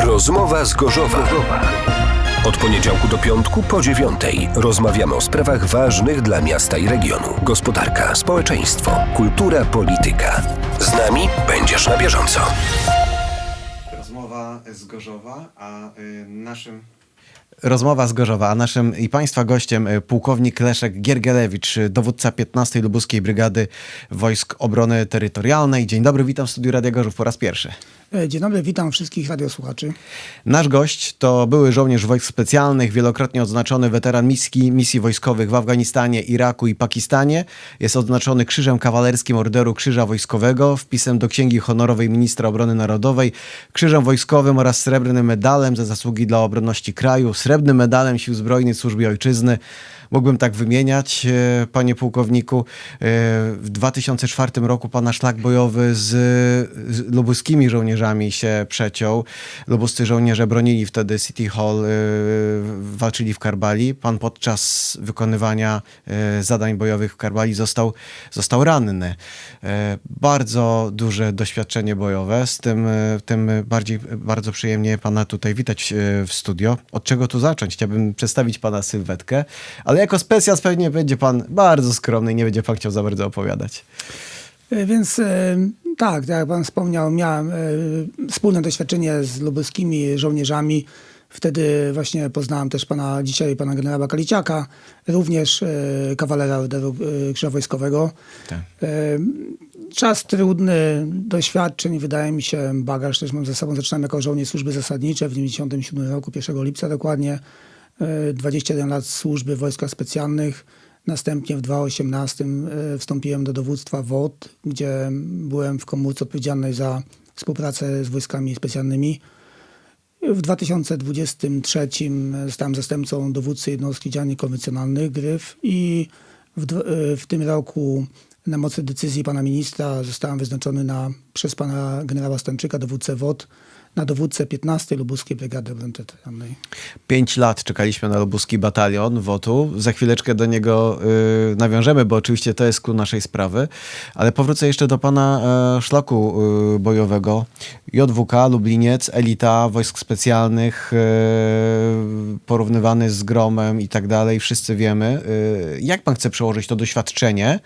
Rozmowa z Gorzowa. Od poniedziałku do piątku po dziewiątej rozmawiamy o sprawach ważnych dla miasta i regionu. Gospodarka, społeczeństwo, kultura, polityka. Z nami będziesz na bieżąco. Rozmowa z Gorzowa, a y, naszym Rozmowa z Gorzowa, a naszym i Państwa gościem y, pułkownik Leszek Giergelewicz, y, dowódca 15 Lubuskiej Brygady Wojsk Obrony Terytorialnej. Dzień dobry, witam w studiu Radia Gorzów po raz pierwszy. Dzień dobry, witam wszystkich radiosłuchaczy. Nasz gość to były żołnierz wojsk specjalnych, wielokrotnie odznaczony weteran misji, misji wojskowych w Afganistanie, Iraku i Pakistanie. Jest odznaczony Krzyżem Kawalerskim Orderu Krzyża Wojskowego, wpisem do Księgi Honorowej Ministra Obrony Narodowej, Krzyżem Wojskowym oraz Srebrnym Medalem za zasługi dla obronności kraju, Srebrnym Medalem Sił Zbrojnych Służby Ojczyzny. Mógłbym tak wymieniać, e, panie pułkowniku. E, W 2004 roku pana szlak bojowy z, z lubuskimi żołnierzami się przeciął. Lubuscy żołnierze bronili wtedy City Hall, e, walczyli w Karbali. Pan podczas wykonywania zadań bojowych w Karbali został, został ranny. Bardzo duże doświadczenie bojowe, z tym, tym bardziej, bardzo przyjemnie pana tutaj witać w studio. Od czego tu zacząć? Chciałbym przedstawić pana sylwetkę, ale jako specjal pewnie będzie pan bardzo skromny i nie będzie pan chciał za bardzo opowiadać. E, Więc e, tak, tak jak pan wspomniał, miałem e, wspólne doświadczenie z lubuskimi żołnierzami. Wtedy właśnie poznałem też pana dzisiaj, pana generała Kaliciaka, również kawalera Orderu Krzyża Wojskowego. Tak. Czas trudny, doświadczeń, wydaje mi się, bagaż też mam ze sobą. Zaczynałem jako żołnierz służby zasadniczej w 97 roku, 1 lipca dokładnie. E, 21 lat służby w wojskach specjalnych. Następnie w 2018 e, wstąpiłem do dowództwa WOT, gdzie byłem w komórce odpowiedzialnej za współpracę z wojskami specjalnymi. W 2023 zostałem zastępcą dowódcy jednostki działań konwencjonalnych GRYF i w, e, w tym roku na mocy decyzji pana ministra zostałem wyznaczony na, przez pana generała Stanczyka, dowódcę WOT, na dowódcę 15 Lubuskiej Brygady Obrony. Pięć lat czekaliśmy na lubuski batalion WOT-u. Za chwileczkę do niego y, nawiążemy, bo oczywiście to jest klucz naszej sprawy. Ale powrócę jeszcze do pana e, szlaku y, bojowego. JWK, Lubliniec, elita wojsk specjalnych, y, porównywany z Gromem i tak dalej. Wszyscy wiemy. Y, jak pan chce przełożyć to doświadczenie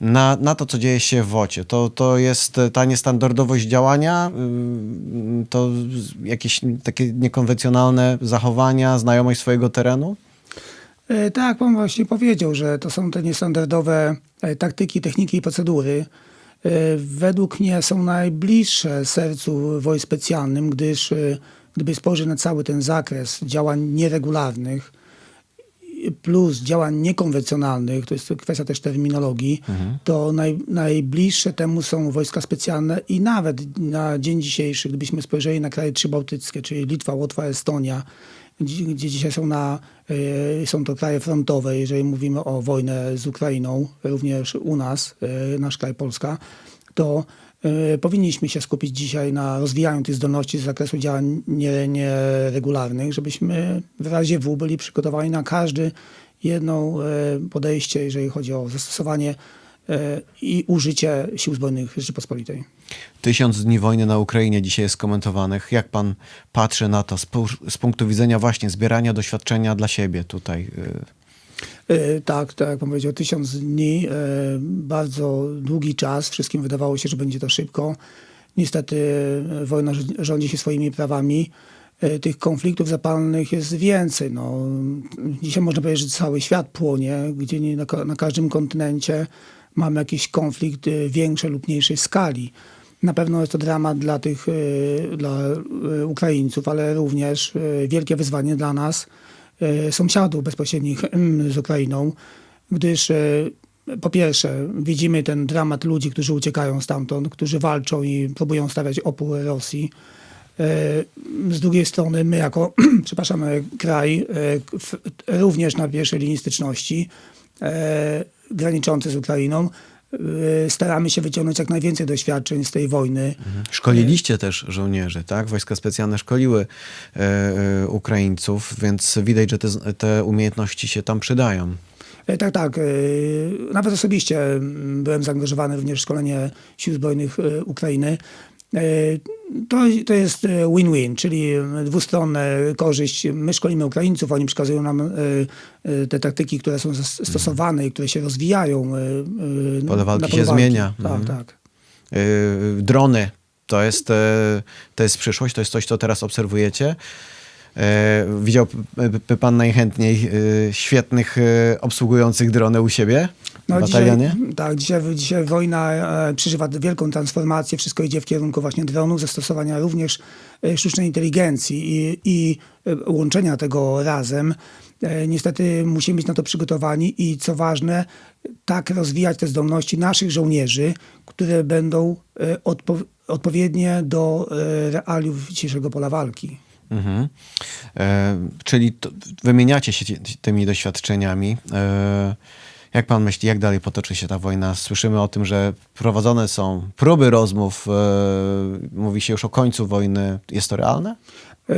na, na to, co dzieje się w WOcie? To, to jest ta niestandardowość działania, to jakieś takie niekonwencjonalne zachowania, znajomość swojego terenu? E, Tak, pan właśnie powiedział, że to są te niestandardowe e, taktyki, techniki i procedury. E, Według mnie są najbliższe sercu wojsk specjalnym, gdyż gdyby spojrzeć na cały ten zakres działań nieregularnych plus działań niekonwencjonalnych, to jest kwestia też terminologii, to naj, najbliższe temu są wojska specjalne i nawet na dzień dzisiejszy, gdybyśmy spojrzeli na kraje przybałtyckie, czyli Litwa, Łotwa, Estonia, gdzie, gdzie dzisiaj są, na, y, są to kraje frontowe, jeżeli mówimy o wojnę z Ukrainą, również u nas, y, nasz kraj Polska, to powinniśmy się skupić dzisiaj na rozwijaniu tych zdolności z zakresu działań nie- nieregularnych, żebyśmy w razie W byli przygotowani na każdy jedno y, podejście, jeżeli chodzi o zastosowanie y, i użycie sił zbrojnych Rzeczypospolitej. Tysiąc dni wojny na Ukrainie dzisiaj jest komentowanych. Jak pan patrzy na to z, z punktu widzenia właśnie zbierania doświadczenia dla siebie tutaj? E, Tak, tak jak pan powiedział, tysiąc dni, e, bardzo długi czas. Wszystkim wydawało się, że będzie to szybko. Niestety e, wojna rządzi- się swoimi prawami. Tych konfliktów zapalnych jest więcej. No, dzisiaj można powiedzieć, że cały świat płonie, gdzie na, na każdym kontynencie mamy jakiś konflikt większej lub mniejszej skali. Na pewno jest to dramat dla tych, dla Ukraińców, ale również wielkie wyzwanie dla nas, sąsiadów bezpośrednich z Ukrainą, gdyż e, po pierwsze widzimy ten dramat ludzi, którzy uciekają stamtąd, którzy walczą i próbują stawiać opór Rosji. E, Z drugiej strony my jako, przepraszam, e, kraj e, również na pierwszej linii styczności e, graniczący z Ukrainą e, staramy się wyciągnąć jak najwięcej doświadczeń z tej wojny. Szkoliliście też żołnierzy, tak? Wojska specjalne szkoliły e, e, Ukraińców, więc widać, że te, te umiejętności się tam przydają. E, Tak, tak. Nawet osobiście mm, byłem zaangażowany również w szkolenie Sił Zbrojnych Ukrainy. E, To, to jest e, win-win, czyli dwustronna korzyść. My szkolimy Ukraińców, oni przekazują nam e, e, te taktyki, które są zas- stosowane i które się rozwijają. e, e, Pole walki się zmienia. Tak, Mhm. tak. Drony to jest, e, to jest przyszłość, to jest coś, co teraz obserwujecie. E, Widział pan najchętniej e, świetnych e, obsługujących drony u siebie No, dzisiaj, tak, dzisiaj, dzisiaj wojna e, przeżywa wielką transformację. Wszystko idzie w kierunku właśnie dronów, zastosowania również e, sztucznej inteligencji i, i e, łączenia tego razem. E, Niestety musimy być na to przygotowani i co ważne, tak rozwijać te zdolności naszych żołnierzy, które będą e, odpo- odpowiednie do e, realiów dzisiejszego pola walki. Mhm. E, czyli to, wymieniacie się ty- tymi doświadczeniami. E, jak pan myśli, jak dalej potoczy się ta wojna? Słyszymy o tym, że prowadzone są próby rozmów, e, mówi się już o końcu wojny. Jest to realne? E,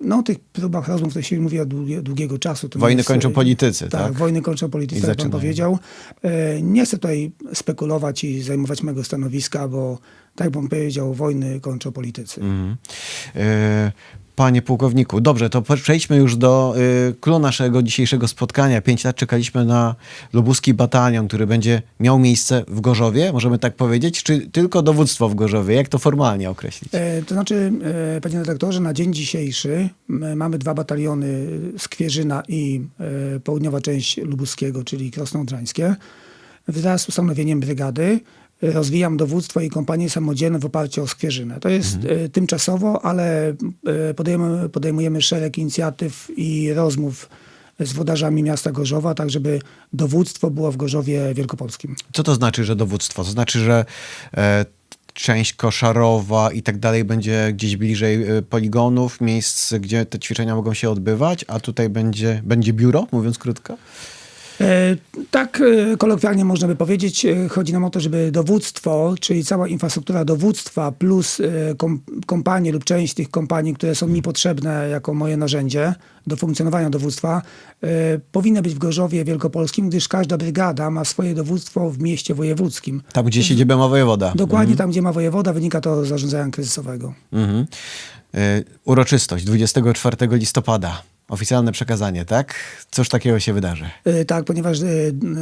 No, o tych próbach rozmów to się mówi od długie, długiego czasu. To Wojny jest, kończą e, politycy, tak? wojny kończą politycy, pan zaczynają. powiedział. E, Nie chcę tutaj spekulować i zajmować mego stanowiska, bo tak pan powiedział, wojny kończą politycy. Mhm. E, Panie pułkowniku, dobrze, to przejdźmy już do y, clou naszego dzisiejszego spotkania. Pięć lat czekaliśmy na lubuski batalion, który będzie miał miejsce w Gorzowie, możemy tak powiedzieć, czy tylko dowództwo w Gorzowie? Jak to formalnie określić? E, To znaczy, e, panie redaktorze, na dzień dzisiejszy mamy dwa bataliony Skwierzyna i e, południowa część Lubuskiego, czyli Krosno-Odrzańskie. Wraz z ustanowieniem brygady e, rozwijam dowództwo i kompanie samodzielne w oparciu o Skwierzynę. To jest e, tymczasowo, ale e, podejmujemy, podejmujemy szereg inicjatyw i rozmów z wodarzami miasta Gorzowa, tak żeby dowództwo było w Gorzowie Wielkopolskim. Co to znaczy, że dowództwo? To znaczy, że e, część koszarowa i tak dalej będzie gdzieś bliżej e, poligonów, miejsc, gdzie te ćwiczenia mogą się odbywać, a tutaj będzie, będzie biuro, mówiąc krótko? E, Tak e, kolokwialnie można by powiedzieć. E, Chodzi nam o to, żeby dowództwo, czyli cała infrastruktura dowództwa plus kom, kompanie lub część tych kompanii, które są mi potrzebne jako moje narzędzie do funkcjonowania dowództwa, powinny być w Gorzowie Wielkopolskim, gdyż każda brygada ma swoje dowództwo w mieście wojewódzkim. Tam, gdzie siedzibę ma wojewoda. Dokładnie tam, gdzie ma wojewoda, wynika to z zarządzania kryzysowego. Mhm. Uroczystość 24 listopada. Oficjalne przekazanie, tak? Cóż takiego się wydarzy? E, Tak, ponieważ e,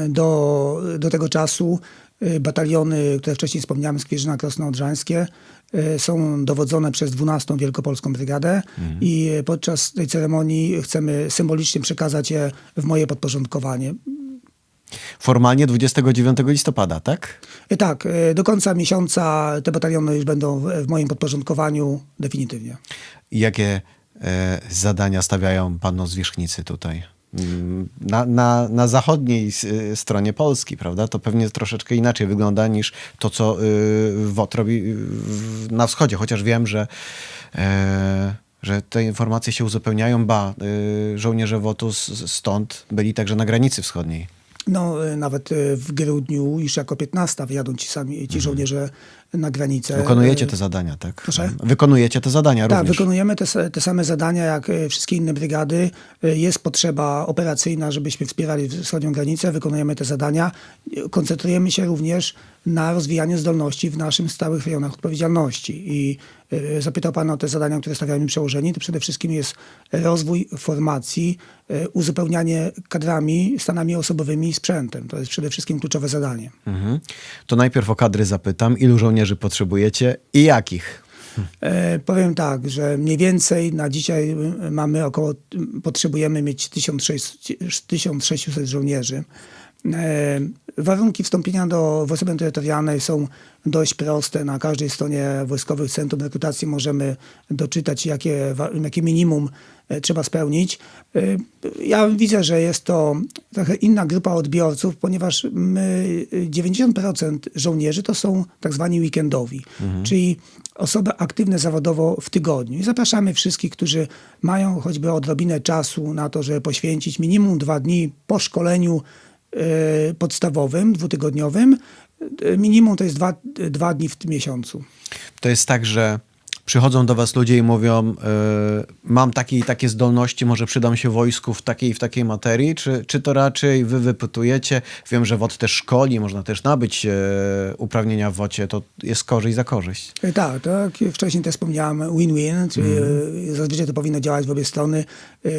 do, do tego czasu e, bataliony, które wcześniej wspomniałem, Skwierzyna Krosno-Odrzańskie, są dowodzone przez 12 Wielkopolską Brygadę i e, podczas tej ceremonii chcemy symbolicznie przekazać je w moje podporządkowanie. Formalnie 29 listopada, tak? Tak, do końca miesiąca te bataliony już będą w, moim podporządkowaniu definitywnie. I jakie zadania stawiają panu zwierzchnicy tutaj? Mm, Na, na, na zachodniej y, stronie Polski, prawda? To pewnie troszeczkę inaczej wygląda niż to, co y, WOT robi na wschodzie. Chociaż wiem, że, e, że te informacje się uzupełniają, ba, żołnierze WOT-u stąd byli także na granicy wschodniej. No, e, nawet e, w grudniu już jako 15 wyjadą ci sami ci żołnierze na granicę. Wykonujecie te zadania, tak? proszę? Wykonujecie te zadania Tak, również. wykonujemy te, te same zadania jak e, wszystkie inne brygady. E, Jest potrzeba operacyjna, żebyśmy wspierali wschodnią granicę. Wykonujemy te zadania. E, Koncentrujemy się również na rozwijaniu zdolności w naszym stałych rejonach odpowiedzialności. I zapytał Pan o te zadania, które stawiamy przełożeni. To przede wszystkim jest rozwój formacji, uzupełnianie kadrami, stanami osobowymi i sprzętem. To jest przede wszystkim kluczowe zadanie. Mhm. To najpierw o kadry zapytam. Ilu żołnierzy potrzebujecie i jakich? E, powiem tak, że mniej więcej na dzisiaj y, mamy około, potrzebujemy mieć 1600, 1600 żołnierzy. E, warunki wstąpienia do Wojsk Obrony Terytorialnej są dość proste. Na każdej stronie wojskowych centrum rekrutacji możemy doczytać, jakie, jakie minimum e, trzeba spełnić. E, Ja widzę, że jest to trochę inna grupa odbiorców, ponieważ my, y, 90% żołnierzy to są tak zwani weekendowi, czyli osoby aktywne zawodowo w tygodniu. I zapraszamy wszystkich, którzy mają choćby odrobinę czasu na to, żeby poświęcić minimum dwa dni po szkoleniu podstawowym, dwutygodniowym. E, Minimum to jest dwa, dwa dni w tym miesiącu. To jest tak, że Przychodzą do was ludzie i mówią, y, mam takie i takie zdolności, może przydam się wojsku w takiej i w takiej materii, czy, czy to raczej wy wypytujecie? Wiem, że WOT też szkoli, można też nabyć e, uprawnienia w WOCie, to jest korzyść za korzyść. E, Tak, tak. Wcześniej też wspomniałem win-win, czyli e, zazwyczaj to powinno działać w obie strony. E,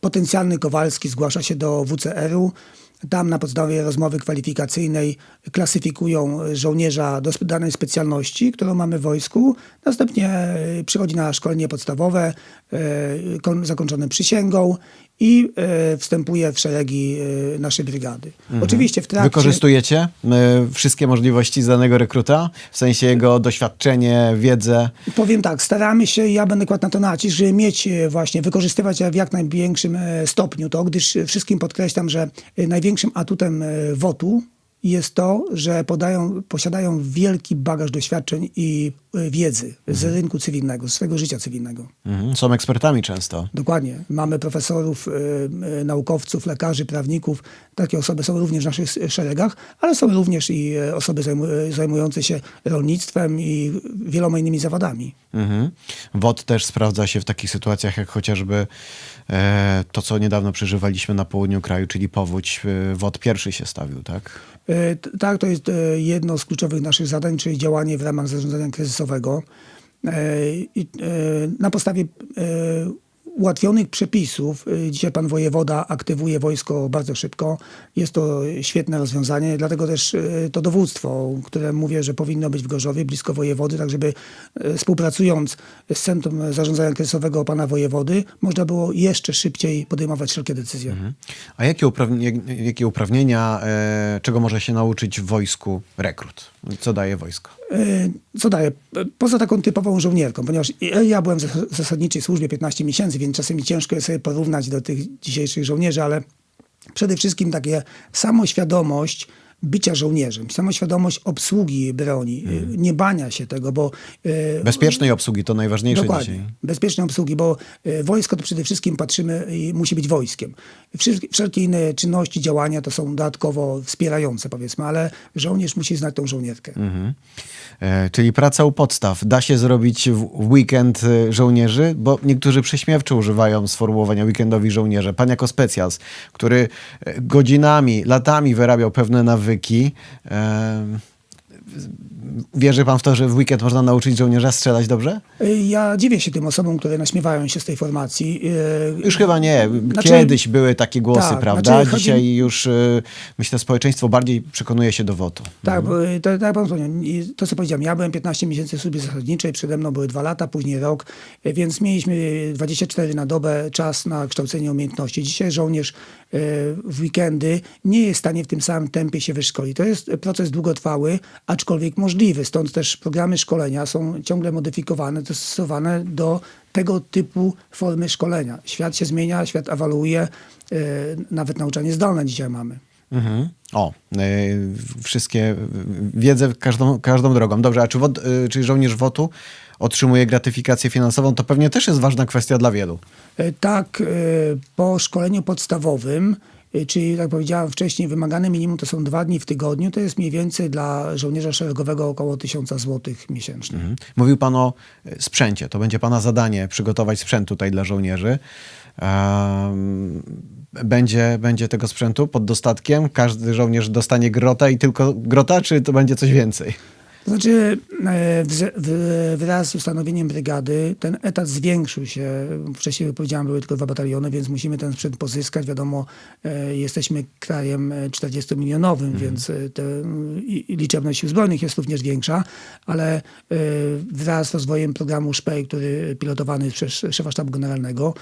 Potencjalny Kowalski zgłasza się do WCR-u. Tam na podstawie rozmowy kwalifikacyjnej klasyfikują żołnierza do danej specjalności, którą mamy w wojsku. Następnie e, przychodzi na szkolenie podstawowe, e, zakończone przysięgą i e, wstępuje w szeregi e, naszej brygady. Oczywiście w trakcie... Wykorzystujecie y, wszystkie możliwości danego rekruta, w sensie jego doświadczenie, wiedzę. Powiem tak, staramy się, ja będę kładł na to nacisk, żeby mieć e, właśnie, wykorzystywać w jak największym e, stopniu to, gdyż e, wszystkim podkreślam, że e, największym atutem e, WOT-u jest to, że podają, posiadają wielki bagaż doświadczeń i e, wiedzy z rynku cywilnego, z swojego życia cywilnego. Mhm. Są ekspertami często. Dokładnie. Mamy profesorów, e, e, naukowców, lekarzy, prawników. Takie osoby są również w naszych szeregach, ale są również i e, osoby zajmu, e, zajmujące się rolnictwem i wieloma innymi zawodami. Mhm. WOT też sprawdza się w takich sytuacjach, jak chociażby e, to, co niedawno przeżywaliśmy na południu kraju, czyli powódź. E, WOT pierwszy się stawił, tak? E, Tak, to jest e, jedno z kluczowych naszych zadań, czyli działanie w ramach zarządzania kryzysowego. E, Na podstawie ułatwionych przepisów, e, dzisiaj pan wojewoda aktywuje wojsko bardzo szybko. Jest to świetne rozwiązanie, dlatego też e, to dowództwo, które mówię, że powinno być w Gorzowie, blisko wojewody, tak żeby e, współpracując z Centrum Zarządzania Kryzysowego pana wojewody, można było jeszcze szybciej podejmować wszelkie decyzje. A jakie, uprawnie, jakie uprawnienia, e, czego może się nauczyć w wojsku rekrut? Co daje wojsko? E, Co daje? Poza taką typową żołnierką, ponieważ ja byłem w zas- zasadniczej służbie 15 miesięcy, więc czasami ciężko jest sobie porównać do tych dzisiejszych żołnierzy, ale przede wszystkim takie samoświadomość bycia żołnierzem, samoświadomość obsługi broni, e, nie bania się tego, bo e, Bezpiecznej obsługi to najważniejsze Dokładnie. dzisiaj. Bezpiecznej obsługi, bo e, wojsko to przede wszystkim patrzymy i musi być wojskiem. Wszelkie, inne czynności, działania to są dodatkowo wspierające powiedzmy, ale żołnierz musi znać tą żołnierkę. Mhm. E, czyli praca u podstaw. Da się zrobić w weekend żołnierzy, bo niektórzy prześmiewczo używają sformułowania weekendowi żołnierze. Pan jako specjals, który e, godzinami, latami wyrabiał pewne nawyki. E, wierzy pan w to, że w weekend można nauczyć żołnierza strzelać dobrze? Ja dziwię się tym osobom, które naśmiewają się z tej formacji. E, Już chyba nie. Znaczy- Kiedyś były takie głosy, Tak, prawda? znaczy chodzi- Dzisiaj już e, myślę, społeczeństwo bardziej przekonuje się do wotu. Tak, bo, y, to, tak pan wspomniał, to co powiedziałem, ja byłem 15 miesięcy w służbie zasadniczej, przede mną były dwa lata, później rok, więc mieliśmy 24 na dobę czas na kształcenie umiejętności. Dzisiaj żołnierz w weekendy nie jest w stanie w tym samym tempie się wyszkolić. To jest proces długotrwały, aczkolwiek możliwy, stąd też programy szkolenia są ciągle modyfikowane, dostosowane do tego typu formy szkolenia. Świat się zmienia, świat awaluuje, y, nawet nauczanie zdalne dzisiaj mamy. Mhm. O, e, wszystkie, wiedzę każdą, każdą drogą. Dobrze, a czy, wod, e, czy żołnierz WOT-u otrzymuje gratyfikację finansową? To pewnie też jest ważna kwestia dla wielu. E, Tak, e, po szkoleniu podstawowym, e, czyli jak powiedziałem wcześniej, wymagane minimum to są dwa dni w tygodniu, to jest mniej więcej dla żołnierza szeregowego około 1000 zł miesięcznie. Mhm. Mówił pan o e, sprzęcie. To będzie pana zadanie przygotować sprzęt tutaj dla żołnierzy. Em, Będzie, będzie tego sprzętu pod dostatkiem? Każdy żołnierz dostanie grota i tylko grota, czy to będzie coś więcej? To znaczy, e, wraz z ustanowieniem brygady ten etat zwiększył się. Wcześniej, powiedziałem, były tylko dwa bataliony, więc musimy ten sprzęt pozyskać. Wiadomo, e, jesteśmy krajem e, 40-milionowym, więc e, te, i, i liczebność sił zbrojnych jest również większa, ale wraz z rozwojem programu SPEJ, który pilotowany jest przez szefa sztabu generalnego,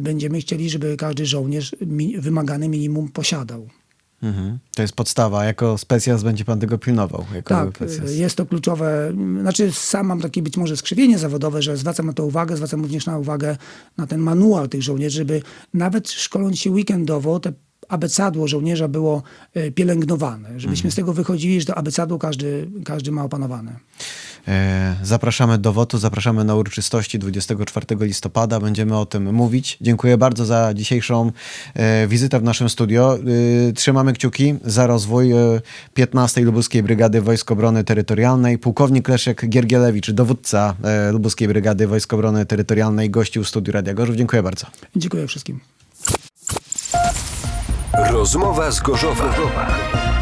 będziemy chcieli, żeby każdy żołnierz wymagany minimum posiadał. Mhm. To jest podstawa. Jako specjalist będzie pan tego pilnował. Jako Tak, specjalist. jest to kluczowe. Znaczy, sam mam takie być może skrzywienie zawodowe, że zwracam na to uwagę, zwracam również na uwagę na ten manual tych żołnierzy, żeby nawet szkoląc się weekendowo, te abecadło żołnierza było e, pielęgnowane, żebyśmy z tego wychodzili, że to abecadło każdy, każdy ma opanowane. E, Zapraszamy do WOTU, zapraszamy na uroczystości 24 listopada. Będziemy o tym mówić. Dziękuję bardzo za dzisiejszą e, wizytę w naszym studio. E, Trzymamy kciuki za rozwój e, 15. Lubuskiej Brygady Wojsk Obrony Terytorialnej. Pułkownik Leszek Giergielewicz, dowódca Lubuskiej Brygady Wojsk Obrony Terytorialnej, gościł w studiu Radia Gorzów. Dziękuję bardzo. Dziękuję wszystkim. Rozmowa z Gorzowa.